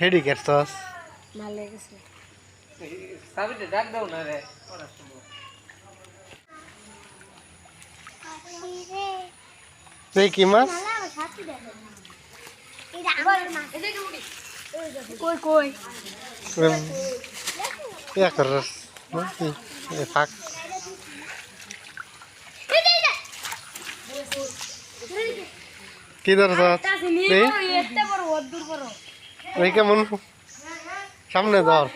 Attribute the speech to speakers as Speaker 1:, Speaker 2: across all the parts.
Speaker 1: হেডি কেটছস।
Speaker 2: ভালো লেগেছে।
Speaker 3: সাবিতে ডাক দাও না রে।
Speaker 1: এই কি মাছ?
Speaker 2: কই কই?
Speaker 1: ইয়া করস এ ফাক কি ধরছ ওই কেমন সামনে ধর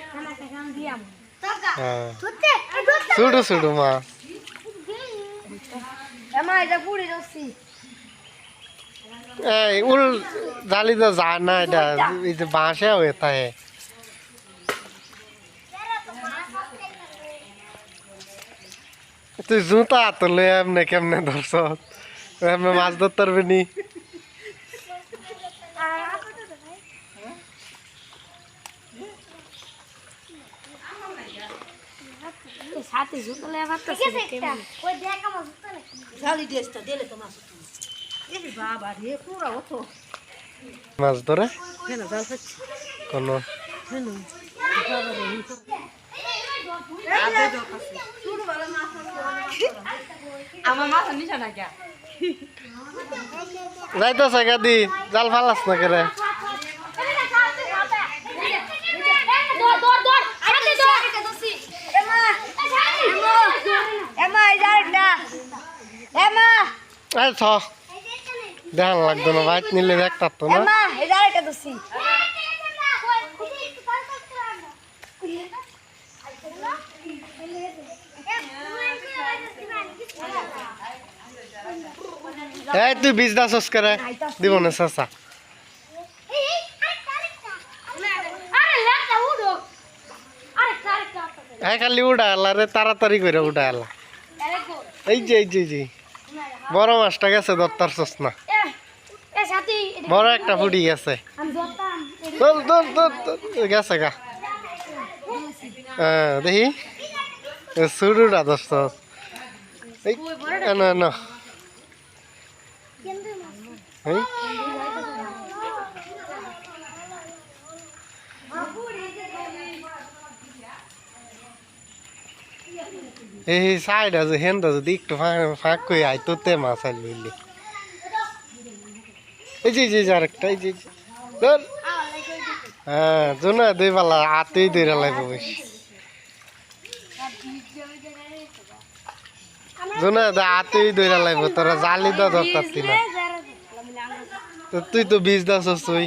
Speaker 1: ছুটু ছুটু
Speaker 2: মা
Speaker 1: এই উল জালি তো যায় না এটা এই যে বাঁশে হয়ে থাকে তুই জুতা তো লে এমনি কেমনে ধরছ এমনি মাছ ধরতে পারবি
Speaker 2: সাথে জুতো লেয়া ভাত
Speaker 1: মাছ ধরে?
Speaker 2: কেন? জাল খাচ্ছি।
Speaker 3: আমার নিশা
Speaker 1: যাইতো দি জাল ফালাস না করে
Speaker 2: এই
Speaker 1: ছ দেখান লাগতো না বাইক নিলে দেখতার তো না
Speaker 2: এমা এই জালটা দছি
Speaker 1: এই তুই বীজ দাস করে দিব না চাচা হ্যাঁ খালি উঠা এলা রে তাড়াতাড়ি করে উঠা এলা এই যে এই যে এই যে বড় মাছটা গেছে দত্তার না বড় একটা ফুটি গেছে। গেছে গা। হ্যাঁ দেখি। শুরুটা দোস্ত। না না এই সাইড আছে হেনটা যদি একটু ফাঁক করে আয় তোতে মাছ আইল বুঝলি এই যে এই যে এই যে আরেকটা এই যে। হ্যাঁ জোনা দুই পালা হাতেই দুই লাগবে বেশি। জোনা দা হাতেই দুই লাগবে তোরা জালি দা দরকার না। তো তুই তো বীজ দাস তুই।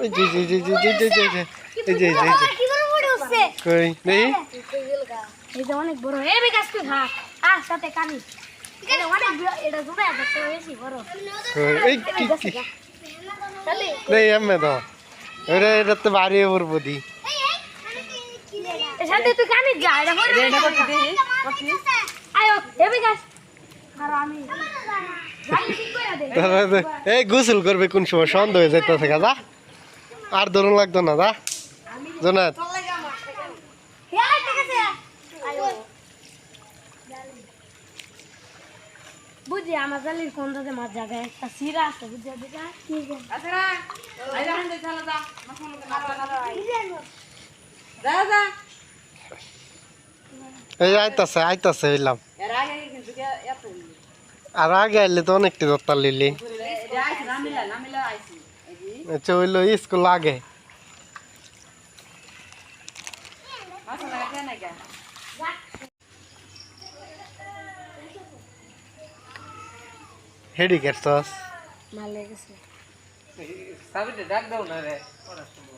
Speaker 1: এই যে এই যে এই এই এই
Speaker 2: অনেক বড় তুই সাথে কানি
Speaker 1: বাড়িয়ে পড়ব দি
Speaker 2: তুই কানি এই
Speaker 1: গোসল করবে কোন সময় সন্ধ্যা হয়ে যাইতেছে যা আর দরুন লাগতো না
Speaker 2: দা জোনাথ বুঝি আমার জালির কোন দাদা মাছ জায়গায় একটা সিরা আছে বুঝি দেখা
Speaker 1: এই আইতাছে আইতাছে এলাম। আর আগে আইলে তো অনেকটি দত্তা লিলি।
Speaker 3: আচ্ছা ওই
Speaker 1: লো স্কুল
Speaker 3: লাগে
Speaker 1: হেডি কেটছস।
Speaker 2: মালে গেছে।
Speaker 3: সাবিতে ডাক দাও না রে। পড়াশোনা